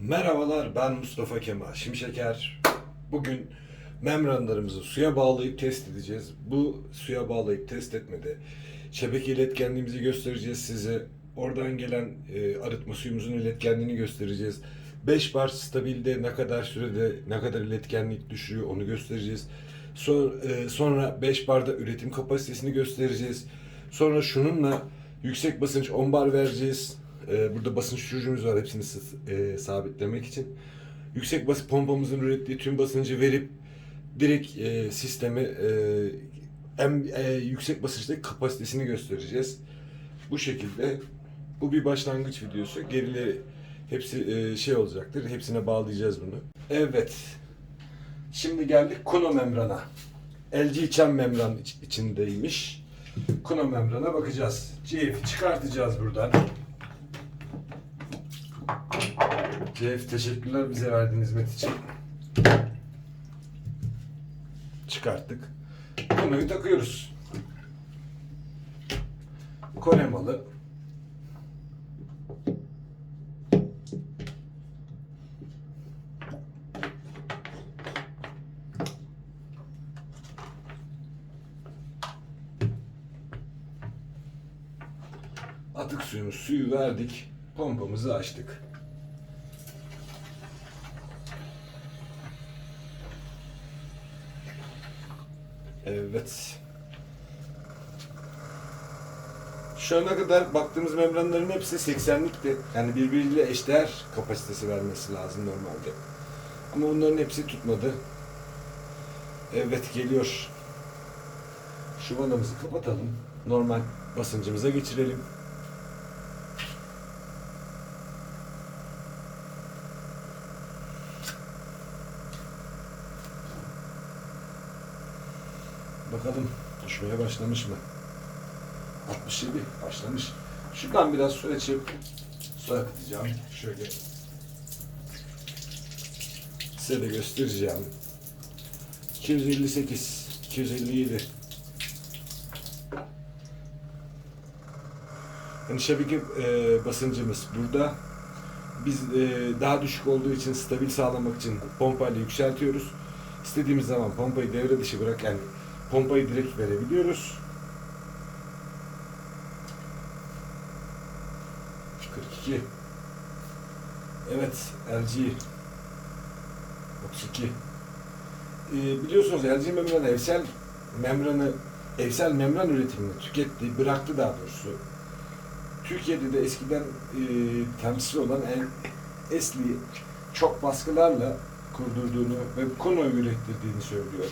Merhabalar ben Mustafa Kemal Şimşeker. Bugün membranlarımızı suya bağlayıp test edeceğiz. Bu suya bağlayıp test etmede şebeke iletkenliğimizi göstereceğiz size. Oradan gelen e, arıtma suyumuzun iletkenliğini göstereceğiz. 5 bar stabilde ne kadar sürede ne kadar iletkenlik düşürüyor onu göstereceğiz. Sonra, sonra 5 barda üretim kapasitesini göstereceğiz. Sonra şununla yüksek basınç 10 bar vereceğiz. Ee, burada basınç düşürücümüz var hepsini e, sabitlemek için. Yüksek bas pompamızın ürettiği tüm basıncı verip direkt e, sisteme e, en e, yüksek basınçtaki kapasitesini göstereceğiz. Bu şekilde bu bir başlangıç videosu. Gerileri hepsi e, şey olacaktır. Hepsine bağlayacağız bunu. Evet. Şimdi geldik Kuno membrana. LG çam membran iç- içindeymiş. Kuno membrana bakacağız. CF'i çıkartacağız buradan. CF teşekkürler bize verdiğin hizmet için. Çıkarttık. Kunoyu takıyoruz. Kore malı. Atık suyumuz suyu verdik. Pompamızı açtık. Evet. Şu ana kadar baktığımız membranların hepsi 80'likti. Yani birbiriyle eşdeğer kapasitesi vermesi lazım normalde. Ama onların hepsi tutmadı. Evet geliyor. Şu vanamızı kapatalım. Normal basıncımıza geçirelim. Bakalım düşmeye başlamış mı? 67 başlamış. Şuradan biraz su açıp su akıtacağım. Şöyle size de göstereceğim. 258, 257. Yani şebeke e, basıncımız burada. Biz e, daha düşük olduğu için stabil sağlamak için pompayla yükseltiyoruz. İstediğimiz zaman pompayı devre dışı bırak yani pompayı direkt verebiliyoruz. 42. Evet, LG 32. Ee, biliyorsunuz LG membran evsel membranı evsel membran üretimini tüketti, bıraktı daha doğrusu. Türkiye'de de eskiden e, temsil olan en esli çok baskılarla kurdurduğunu ve konoyu ürettirdiğini söylüyor.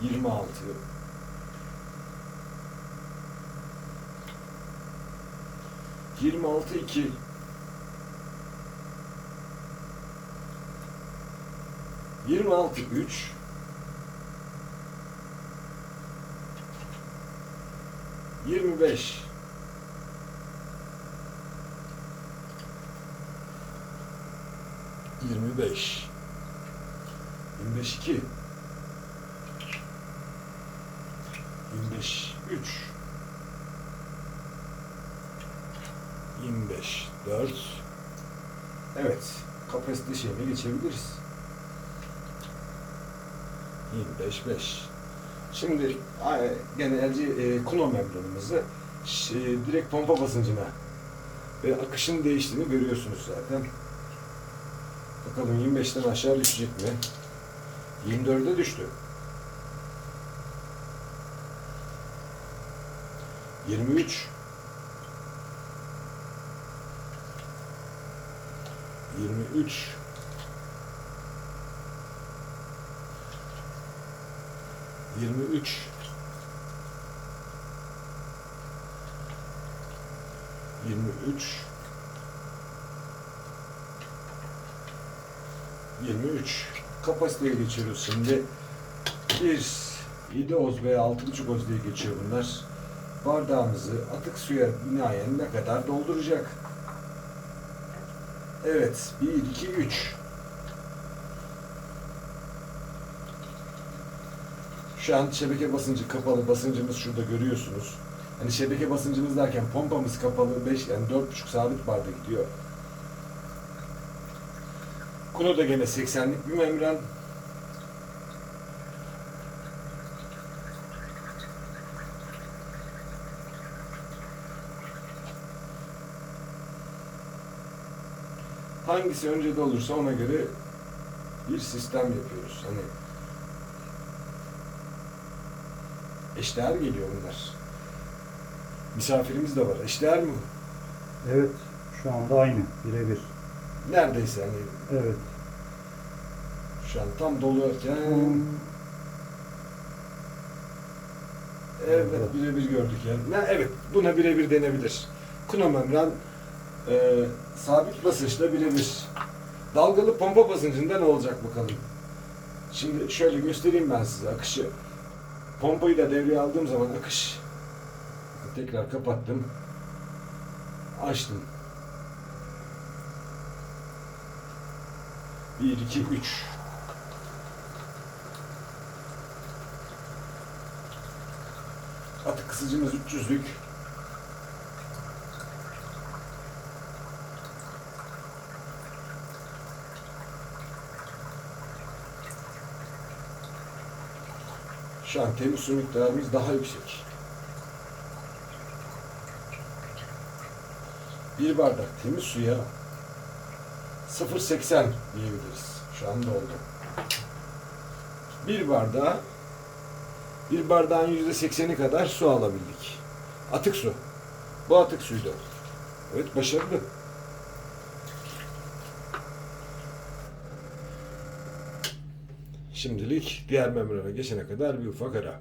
26 26 2 26 3 25 25 25 2 25 3 25 4 Evet kapasite şeyine geçebiliriz 25 5 Şimdi ay- gene LG e, Kuno membranımızı direkt pompa basıncına ve akışın değiştiğini görüyorsunuz zaten. Bakalım 25'ten aşağı düşecek mi? 24'e düştü. 23 23 23 23 23 kapasiteye geçiyoruz şimdi. Bir 7 oz veya 6,5 oz diye geçiyor bunlar. Bardağımızı atık suya binaen ne kadar dolduracak? Evet. 1, 2, 3. Şu an şebeke basıncı kapalı. Basıncımız şurada görüyorsunuz. Hani şebeke basıncımız derken pompamız kapalı 5 yani 4,5 sabit barda gidiyor. Kuno da gene 80'lik bir membran. Hangisi öncede olursa ona göre bir sistem yapıyoruz. Hani eşdeğer geliyor bunlar. Misafirimiz de var. Eşdeğer mi? Evet, şu anda aynı, birebir. Neredeyse hani Evet. şu an tam doluyorken Evet Evet. birebir gördük yani. Ne, evet buna birebir denebilir. Kuno membran e, sabit basınçla birebir. Dalgalı pompa basıncında ne olacak bakalım. Şimdi şöyle göstereyim ben size akışı. Pompayı da devreye aldığım zaman akış tekrar kapattım. Açtım. 1 2 3 Atık kısıcımız 300'lük. Şu an temiz su miktarımız daha yüksek. Bir bardak temiz suya 0.80 diyebiliriz. Şu anda oldu. Bir bardağa bir bardağın yüzde sekseni kadar su alabildik. Atık su. Bu atık suydu. Evet başarılı. Şimdilik diğer membrana geçene kadar bir ufak ara.